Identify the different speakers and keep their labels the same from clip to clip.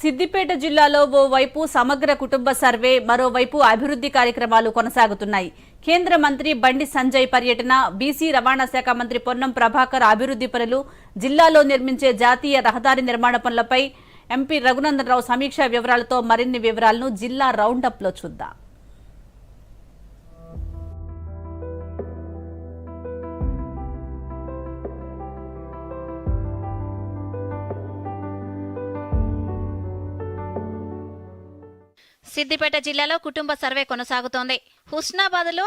Speaker 1: సిద్దిపేట జిల్లాలో ఓవైపు సమగ్ర కుటుంబ సర్వే మరోవైపు అభివృద్ధి కార్యక్రమాలు కొనసాగుతున్నాయి. కేంద్ర మంత్రి బండి సంజయ్ పర్యటన బీసీ రవాణా శాఖ మంత్రి పొన్నం ప్రభాకర్ అభివృద్ధి పనులు జిల్లాలో నిర్మించే జాతీయ రహదారి నిర్మాణ పనులపై ఎంపీ రఘునందనరావు సమీక్షా సమీక్ష వివరాలతో మరిన్ని వివరాలను జిల్లా రౌండప్లో చూద్దాం.
Speaker 2: సిద్దిపేట జిల్లాలో కుటుంబ సర్వే కొనసాగుతోంది. హుస్నాబాద్లో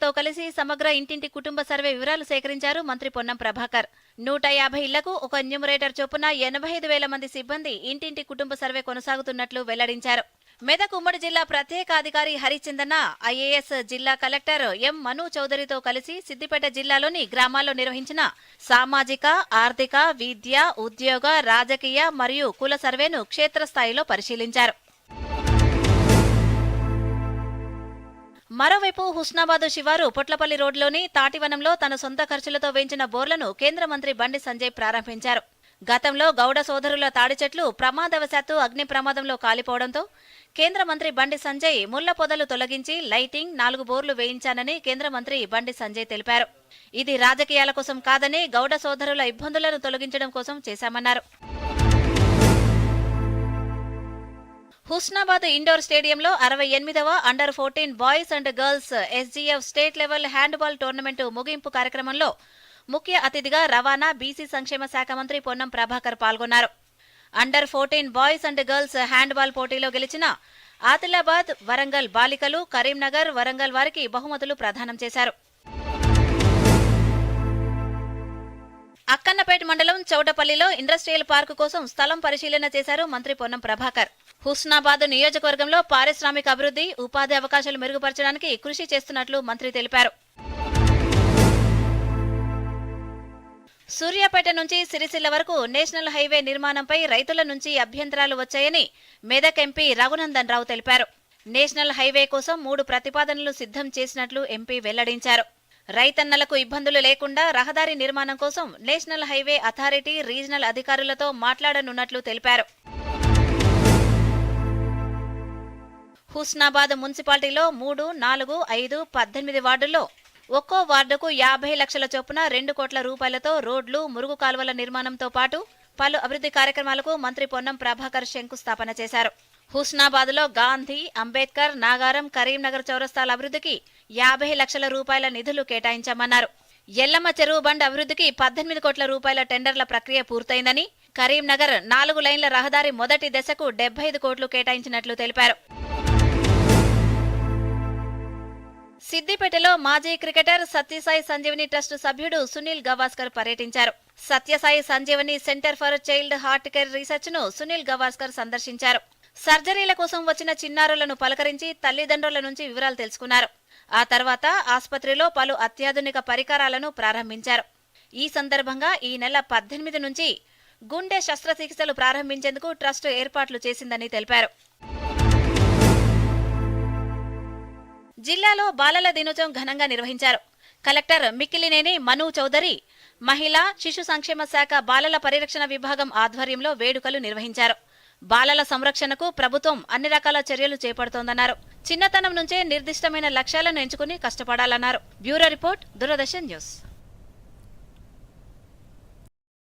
Speaker 2: లో కలిసి సమగ్ర ఇంటింటి కుటుంబ సర్వే వివరాలు సేకరించారు మంత్రి పొన్నం ప్రభాకర్. నూట యాభై ఇళ్ళకు ఒక ఎన్యూమరేటర్ చొప్పున ఎనభై ఐదు వేల మంది సిబ్బంది ఇంటింటి కుటుంబ సర్వే కొనసాగుతున్నట్లు వెల్లడించారు. మెదక్ ఉమ్మడి జిల్లా ప్రత్యేక అధికారి హరిచందన ఐఏఎస్ జిల్లా కలెక్టర్ ఎం మను చౌదరితో కలిసి సిద్దిపేట జిల్లాలోని గ్రామాల్లో నిర్వహించిన సామాజిక ఆర్థిక విద్య ఉద్యోగ రాజకీయ మరియు కుల సర్వేను క్షేత్రస్థాయిలో పరిశీలించారు. మరోవైపు హుస్నాబాద్ శివారు పొట్లపల్లి రోడ్లోని తాటివనంలో తన సొంత ఖర్చులతో వేయించిన బోర్లను కేంద్ర మంత్రి బండి సంజయ్ ప్రారంభించారు. గతంలో గౌడ సోదరుల తాడి చెట్లు ప్రమాదవశాత్తు అగ్ని ప్రమాదంలో కాలిపోవడంతో కేంద్ర మంత్రి బండి సంజయ్ ముళ్ళ పొదలు తొలగించి లైటింగ్ నాలుగు బోర్లు వేయించానని కేంద్ర మంత్రి బండి సంజయ్ తెలిపారు. ఇది రాజకీయాల కోసం కాదని గౌడ సోదరుల ఇబ్బందులను తొలగించడం కోసం చేశామన్నారు. హుస్నాబాద్ ఇండోర్ స్టేడియంలో అరవై ఎనిమిదవ under fourteen boys and girls SGF state level handball tournament ముగింపు కార్యక్రమంలో ముఖ్య అతిథిగా రవాణా బీసీ సంక్షేమ శాఖ మంత్రి పొన్నం ప్రభాకర్ పాల్గొన్నారు. Under fourteen boys and girls handball పోటీలో గెలిచిన ఆదిలాబాద్ వరంగల్ బాలికలు కరీంనగర్ వరంగల్ వారికి బహుమతులు ప్రదానం చేశారు. అక్కన్నపేట మండలం చౌటపల్లిలో ఇండస్ట్రియల్ పార్కు కోసం స్థలం పరిశీలన చేశారు మంత్రి పొన్నం ప్రభాకర్. హుస్నాబాద్ నియోజకవర్గంలో పారిశ్రామిక అభివృద్ధి ఉపాధి అవకాశాలు మెరుగుపరచడానికి కృషి చేస్తున్నట్లు మంత్రి తెలిపారు. సూర్యాపేట నుంచి సిరిసిల్ల వరకు నేషనల్ హైవే నిర్మాణంపై రైతుల నుంచి అభ్యంతరాలు వచ్చాయని మెదక్ ఎంపీ రఘునందన్ రావు తెలిపారు. నేషనల్ హైవే కోసం మూడు ప్రతిపాదనలు సిద్ధం చేసినట్లు ఎంపీ వెల్లడించారు. రైతన్నలకు ఇబ్బందులు లేకుండా రహదారి నిర్మాణం కోసం నేషనల్ హైవే అథారిటీ రీజనల్ అధికారులతో మాట్లాడనున్నట్లు తెలిపారు. హుస్నాబాద్ మున్సిపాలిటీలో మూడు నాలుగు ఐదు పద్దెనిమిది వార్డుల్లో ఒక్కో వార్డుకు యాభై లక్షల చొప్పున రెండు కోట్ల రూపాయలతో రోడ్లు మురుగు కాలువల నిర్మాణంతో పాటు పలు అభివృద్ధి కార్యక్రమాలకు మంత్రి పొన్నం ప్రభాకర్ శంకుస్థాపన చేశారు. హుస్నాబాద్లో గాంధీ అంబేద్కర్ నాగారం కరీంనగర్ చౌరస్తాల అభివృద్ధికి యాభై లక్షల రూపాయల నిధులు కేటాయించామన్నారు. ఎల్లమ్మ చెరువు బండ్ అభివృద్ధికి పద్దెనిమిది కోట్ల రూపాయల టెండర్ల ప్రక్రియ పూర్తయిందని కరీంనగర్ నాలుగు లైన్ల రహదారి మొదటి దశకు డెబ్బై ఐదు కోట్లు కేటాయించినట్లు తెలిపారు. సిద్దిపేటలో మాజీ క్రికెటర్ సత్యసాయి సంజీవని ట్రస్ట్ సభ్యుడు సునీల్ గవాస్కర్ పర్యటించారు. Satya Sai Sanjeevani centre for child heart care రీసెర్చ్ను Sunil Gavaskar సందర్శించారు. సర్జరీల కోసం వచ్చిన చిన్నారులను పలకరించి తల్లిదండ్రుల నుంచి వివరాలు తెలుసుకున్నారు. ఆ తర్వాత ఆసుపత్రిలో పలు అత్యాధునిక పరికరాలను ప్రారంభించారు. ఈ సందర్భంగా ఈ నెల పద్దెనిమిది నుంచి గుండె శస్త్రచికిత్సలు ప్రారంభించేందుకు ట్రస్ట్ ఏర్పాట్లు చేసిందని తెలిపారు. జిల్లాలో బాలల దినోత్సవం ఘనంగా నిర్వహించారు. కలెక్టర్ మిక్కిలినేని మను చౌదరి మహిళా శిశు సంక్షేమ శాఖ బాలల పరిరక్షణ విభాగం ఆధ్వర్యంలో వేడుకలు నిర్వహించారు. బాలల సంరక్షణకు ప్రభుత్వం అన్ని రకాల చర్యలు చేపడుతోందన్నారు. చిన్నతనం నుంచే నిర్దిష్టమైన లక్ష్యాలను ఎంచుకుని కష్టపడాలన్నారు. Bureau report Doordarshan news.